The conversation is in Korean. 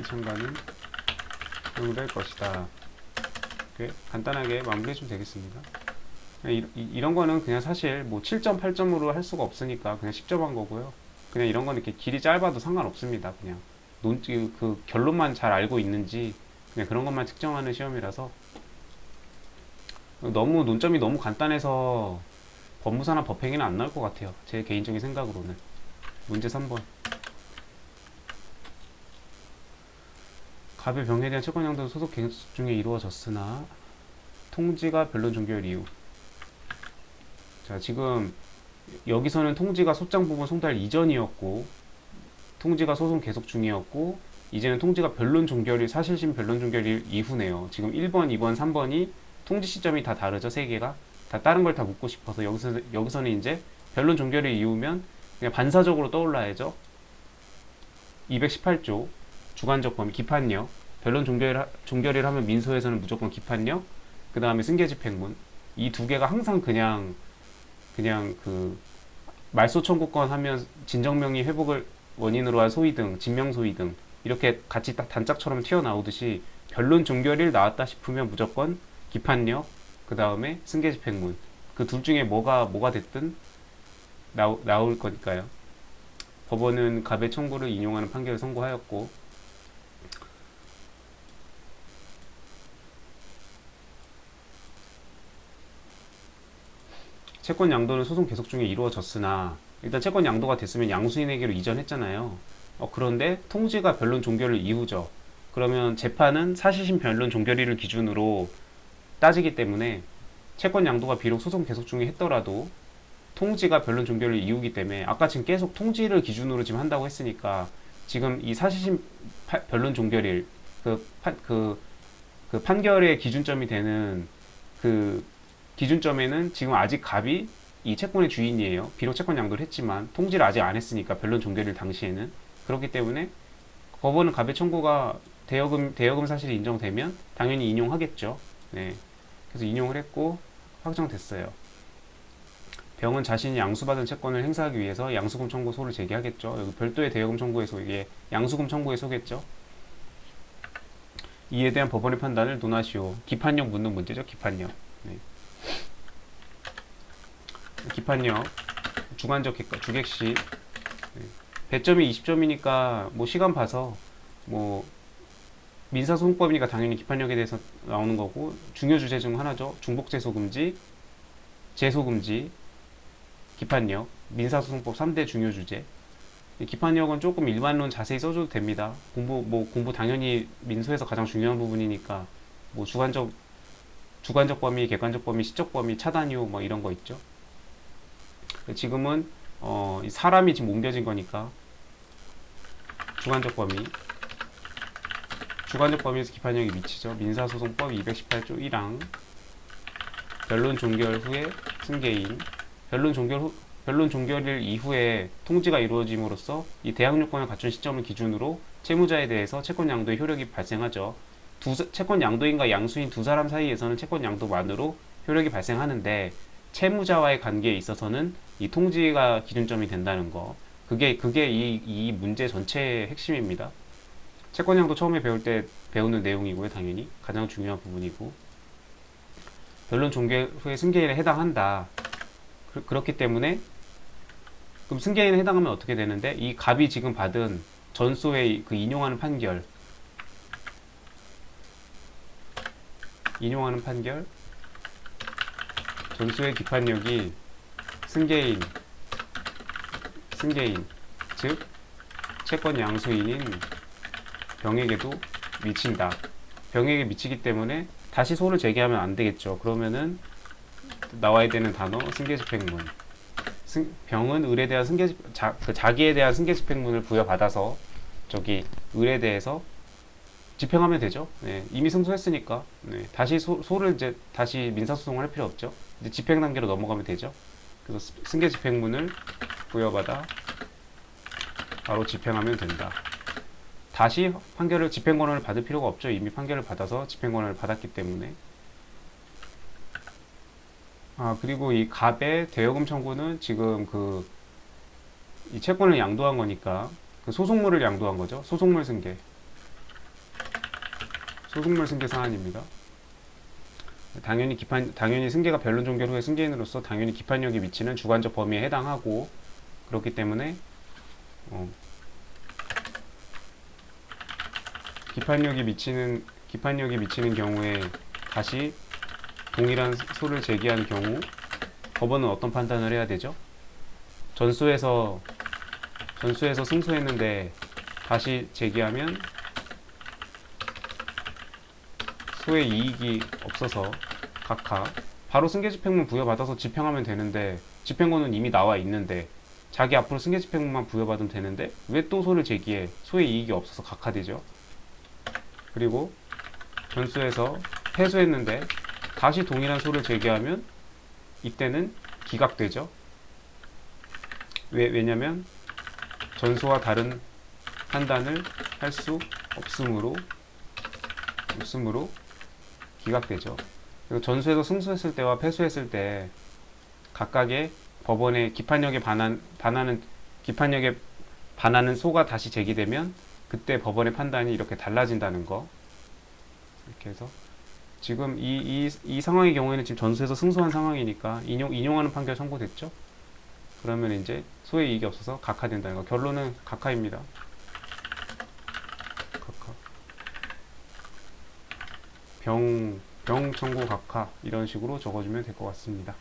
이 참가는 허용될 것이다. 간단하게 마무리 해 주면 되겠습니다. 이, 이, 런 거는 그냥 사실 뭐 7점, 8점으로 할 수가 없으니까 그냥 10점 한 거고요. 그냥 이런 거는 이렇게 길이 짧아도 상관없습니다. 그냥 논, 그, 그 결론만 잘 알고 있는지 그냥 그런 것만 측정하는 시험이라서 너무 논점이 너무 간단해서 법무사나 법행위는 안 나올 것 같아요. 제 개인적인 생각으로는. 문제 3번. 갑의 병에 대한 채권 양도 소속 계획 중에 이루어졌으나 통지가 변론 종결 이유. 자, 지금 여기서는 통지가 소장 부분 송달 이전이었고 통지가 소송 계속 중이었고 이제는 통지가 변론 종결일 사실심 변론 종결일 이후네요. 지금 1번, 2번, 3번이 통지 시점이 다 다르죠. 세 개가. 다 다른 걸 다 묻고 싶어서 여기서 여기서는 이제 변론 종결일 이후면 그냥 반사적으로 떠올라야죠. 218조 주관적 범위 기판력. 변론 종결 종결일 하면 민소에서는 무조건 기판력. 그 다음에 승계집행문. 이 두 개가 항상 그냥 그냥 그 말소 청구권 하면 진정명의 회복을 원인으로 한 소위 등 진명 소위 등 이렇게 같이 딱 단짝처럼 튀어나오듯이 변론 종결일 나왔다 싶으면 무조건 기판력 그 다음에 승계집행문. 그 둘 중에 뭐가 뭐가 됐든 나오, 나올 거니까요. 법원은 갑의 청구를 인용하는 판결을 선고하였고 채권 양도는 소송 계속 중에 이루어졌으나 일단 채권 양도가 됐으면 양수인에게로 이전했잖아요. 어, 그런데 통지가 변론 종결일 이후죠. 그러면 재판은 사실심 변론 종결일을 기준으로 따지기 때문에 채권 양도가 비록 소송 계속 중에 했더라도 통지가 변론 종결일 이후기 때문에 아까 지금 계속 통지를 기준으로 지금 한다고 했으니까 지금 이 사실심 파, 변론 종결일 그, 판, 그, 그 판결의 기준점이 되는 그 기준점에는 지금 아직 갑이 이 채권의 주인이에요. 비록 채권 양도를 했지만 통지를 아직 안 했으니까 변론 종결일 당시에는 그렇기 때문에 법원은 갑의 청구가 대여금 대여금 사실이 인정되면 당연히 인용하겠죠. 네. 그래서 인용을 했고 확정됐어요. 병은 자신이 양수받은 채권을 행사하기 위해서 양수금 청구 소를 제기하겠죠. 여기 별도의 대여금 청구에서 이게 양수금 청구에 속겠죠. 이에 대한 법원의 판단을 논하시오. 기판력 묻는 문제죠. 기판력. 네. 기판력 주관적 객관 주객시 네. 배점이 20점이니까 뭐 시간 봐서 뭐 민사소송법이니까 당연히 기판력에 대해서 나오는 거고 중요 주제 중 하나죠. 중복제소 금지, 제소 금지, 기판력, 민사소송법 3대 중요 주제. 기판력은 조금 일반론 자세히 써줘도 됩니다. 공부 뭐 공부 당연히 민소에서 가장 중요한 부분이니까 뭐 주관적 주관적 범위, 객관적 범위, 시적 범위, 차단 이유 뭐 이런 거 있죠. 지금은 어, 이 사람이 지금 옮겨진 거니까 주관적 범위 주관적 범위에서 기판력이 미치죠. 민사소송법 218조 1항 변론 종결 후에 승계인 변론 종결 후 변론 종결일 이후에 통지가 이루어짐으로써 이 대항 요건을 갖춘 시점을 기준으로 채무자에 대해서 채권 양도의 효력이 발생하죠. 두 채권 양도인과 양수인 두 사람 사이에서는 채권 양도만으로 효력이 발생하는데 채무자와의 관계에 있어서는 이 통지가 기준점이 된다는 거. 그게 그게 이, 이 문제 전체의 핵심입니다. 채권량도 처음에 배울 때 배우는 내용이고요, 당연히 가장 중요한 부분이고 변론 종결 후에 승계인에 해당한다. 그, 그렇기 때문에 그럼 승계인에 해당하면 어떻게 되는데 이 갑이 지금 받은 전소의 그 인용하는 판결 인용하는 판결 전소의 기판력이 승계인 승계인 즉 채권 양수인인 병에게도 미친다. 병에게 미치기 때문에 다시 소를 제기하면 안 되겠죠. 그러면은 나와야 되는 단어 승계집행문. 승, 병은 을에 대한 승계 자, 그 자기에 대한 승계집행문을 부여받아서 저기 을에 대해서 집행하면 되죠. 네, 이미 승소했으니까 네, 다시 소, 소를 이제 다시 민사소송을 할 필요 없죠. 이제 집행 단계로 넘어가면 되죠. 그래서 승계 집행문을 부여받아 바로 집행하면 된다. 다시 판결을 집행 권한을 받을 필요가 없죠. 이미 판결을 받아서 집행 권한을 받았기 때문에. 아 그리고 이 갑의 대여금 청구는 지금 그 이 채권을 양도한 거니까 그 소송물을 양도한 거죠. 소송물 승계. 소송물 승계 사안입니다. 당연히 기판 당연히 승계가 변론 종결 후에 승계인으로서 당연히 기판력이 미치는 주관적 범위에 해당하고 그렇기 때문에 어, 기판력이 미치는 기판력이 미치는 경우에 다시 동일한 소를 제기한 경우 법원은 어떤 판단을 해야 되죠? 전수에서 전수에서 승소했는데 다시 제기하면 소의 이익이 없어서 각하. 바로 승계집행문 부여받아서 집행하면 되는데 집행권은 이미 나와 있는데 자기 앞으로 승계집행문만 부여받으면 되는데 왜 또 소를 제기해? 소의 이익이 없어서 각하되죠. 그리고 전수에서 패소했는데 다시 동일한 소를 제기하면 이때는 기각되죠. 왜, 왜냐면 전수와 다른 판단을 할 수 없으므로 없으므로 기각되죠. 그리고 전수에서 승소했을 때와 패소했을 때 각각의 법원의 기판력에 반한 반하는 기판력에 반하는 소가 다시 제기되면 그때 법원의 판단이 이렇게 달라진다는 거 이렇게 해서 지금 이, 이, 이 상황의 경우에는 지금 전수에서 승소한 상황이니까 인용, 인용하는 판결 선고됐죠? 그러면 이제 소의 이익이 없어서 각하된다는 거. 결론은 각하입니다. 각하. 병, 병 청구 각하 이런 식으로 적어주면 될 것 같습니다.